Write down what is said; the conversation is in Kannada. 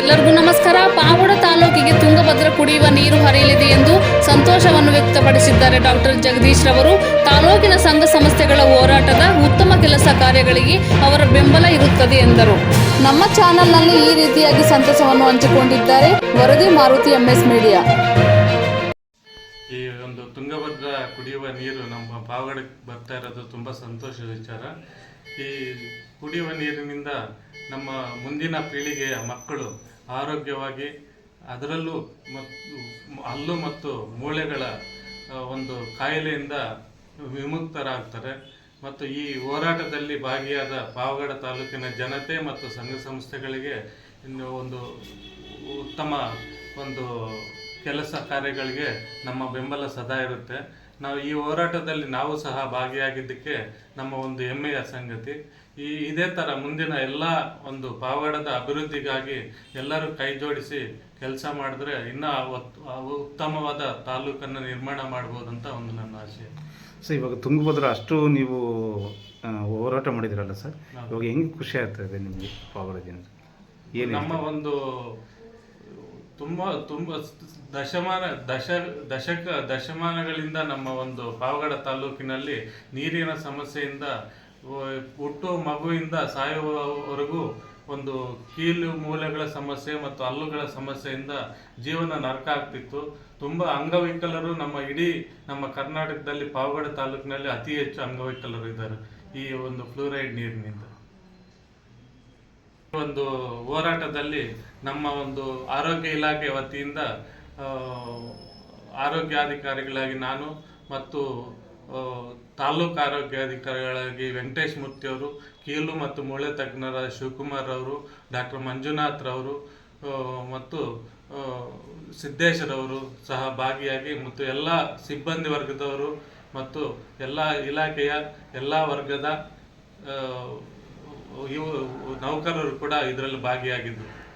ಎಲ್ಲರಿಗೂ ನಮಸ್ಕಾರ. ಪಾವಡ ತಾಲೂಕಿಗೆ ತುಂಗಭದ್ರ ಕುಡಿಯುವ ನೀರು ಹರಿಯಲಿದೆ ಎಂದು ಸಂತೋಷವನ್ನು ವ್ಯಕ್ತಪಡಿಸಿದ್ದಾರೆ ಡಾಕ್ಟರ್ ಜಗದೀಶ್ ರವರು. ತಾಲೂಕಿನ ಸಂಘ ಸಂಸ್ಥೆಗಳ ಹೋರಾಟದ ಉತ್ತಮ ಕೆಲಸ ಕಾರ್ಯಗಳಿಗೆ ಅವರ ಬೆಂಬಲ ಇರುತ್ತದೆ ಎಂದರು. ನಮ್ಮ ಚಾನೆಲ್ನಲ್ಲಿ ಈ ರೀತಿಯಾಗಿ ಸಂತಸವನ್ನು ಹಂಚಿಕೊಂಡಿದ್ದಾರೆ. ವರದಿ ಮಾರುತಿ ಎಂಎಸ್ ಮೀಡಿಯಾ. ಈ ಒಂದು ತುಂಗಭದ್ರಾ ಕುಡಿಯುವ ನೀರು ನಮ್ಮ ಪಾವಗಡಕ್ಕೆ ಬರ್ತಾ ಇರೋದು ತುಂಬ ಸಂತೋಷದ ವಿಚಾರ. ಈ ಕುಡಿಯುವ ನೀರಿನಿಂದ ನಮ್ಮ ಮುಂದಿನ ಪೀಳಿಗೆಯ ಮಕ್ಕಳು ಆರೋಗ್ಯವಾಗಿ ಅದರಲ್ಲೂ ಮತ್ತು ಹಲ್ಲು ಮತ್ತು ಮೂಳೆಗಳ ಒಂದು ಕಾಯಿಲೆಯಿಂದ ವಿಮುಕ್ತರಾಗ್ತಾರೆ. ಮತ್ತು ಈ ಹೋರಾಟದಲ್ಲಿ ಭಾಗಿಯಾದ ಪಾವಗಡ ತಾಲೂಕಿನ ಜನತೆ ಮತ್ತು ಸಂಘ ಸಂಸ್ಥೆಗಳಿಗೆ ಒಂದು ಉತ್ತಮ ಒಂದು ಕೆಲಸ ಕಾರ್ಯಗಳಿಗೆ ನಮ್ಮ ಬೆಂಬಲ ಸದಾ ಇರುತ್ತೆ. ನಾವು ಈ ಹೋರಾಟದಲ್ಲಿ ನಾವು ಸಹ ಭಾಗಿಯಾಗಿದ್ದಕ್ಕೆ ನಮ್ಮ ಒಂದು ಹೆಮ್ಮೆಯ ಸಂಗತಿ. ಈ ಇದೇ ಥರ ಮುಂದಿನ ಎಲ್ಲ ಒಂದು ಪಾವಗಡದ ಅಭಿವೃದ್ಧಿಗಾಗಿ ಎಲ್ಲರೂ ಕೈ ಜೋಡಿಸಿ ಕೆಲಸ ಮಾಡಿದ್ರೆ ಇನ್ನೂ ಉತ್ತಮವಾದ ತಾಲೂಕನ್ನು ನಿರ್ಮಾಣ ಮಾಡ್ಬೋದಂತ ಒಂದು ನನ್ನ ಆಶಯ ಸೊ ಇವಾಗ ತುಂಗಭದ್ರ ಅಷ್ಟು ನೀವು ಹೋರಾಟ ಮಾಡಿದಿರಲ್ಲ ಸರ್? ಇವಾಗ ಹೆಂಗೆ ಖುಷಿ ಆಗ್ತದೆ ನಿಮಗೆ ಪಾವಗಡ ಜನ ಏನು ನಮ್ಮ ಒಂದು ತುಂಬ ತುಂಬ ದಶಮಾನ, ದಶ, ದಶಕ, ದಶಮಾನಗಳಿಂದ ನಮ್ಮ ಒಂದು ಪಾವಗಡ ತಾಲೂಕಿನಲ್ಲಿ ನೀರಿನ ಸಮಸ್ಯೆಯಿಂದ ಹುಟ್ಟು ಮಗುವಿಂದ ಸಾಯುವವರೆಗೂ ಒಂದು ಕೀಲು ಮೂಲೆಗಳ ಸಮಸ್ಯೆ ಮತ್ತು ಹಲ್ಲುಗಳ ಸಮಸ್ಯೆಯಿಂದ ಜೀವನ ನರಕ ಆಗ್ತಿತ್ತು. ತುಂಬ ಅಂಗವಿಕಲರು ನಮ್ಮ ಇಡೀ ನಮ್ಮ ಕರ್ನಾಟಕದಲ್ಲಿ ಪಾವಗಡ ತಾಲೂಕಿನಲ್ಲಿ ಅತಿ ಹೆಚ್ಚು ಅಂಗವಿಕಲರು ಇದ್ದಾರೆ ಈ ಒಂದು ಫ್ಲೂರೈಡ್ ನೀರಿನಿಂದ. ಒಂದು ಹೋರಾಟದಲ್ಲಿ ನಮ್ಮ ಒಂದು ಆರೋಗ್ಯ ಇಲಾಖೆ ವತಿಯಿಂದ ಆರೋಗ್ಯಾಧಿಕಾರಿಗಳಾಗಿ ನಾನು ಮತ್ತು ತಾಲೂಕು ಆರೋಗ್ಯಾಧಿಕಾರಿಗಳಾಗಿ ವೆಂಕಟೇಶ್ ಮೂರ್ತಿ ಅವರು, ಕೀಲು ಮತ್ತು ಮೂಳೆ ತಜ್ಞರ ಶಿವಕುಮಾರ್ ಅವರು, ಡಾಕ್ಟರ್ ಮಂಜುನಾಥ್ ರವರು ಮತ್ತು ಸಿದ್ದೇಶ್ರವರು ಸಹ ಭಾಗಿಯಾಗಿ ಮತ್ತು ಎಲ್ಲ ಸಿಬ್ಬಂದಿ ವರ್ಗದವರು ಮತ್ತು ಎಲ್ಲ ಇಲಾಖೆಯ ಎಲ್ಲ ವರ್ಗದ ಇವು ನೌಕರರು ಕೂಡ ಇದರಲ್ಲಿ ಭಾಗಿಯಾಗಿದ್ದರು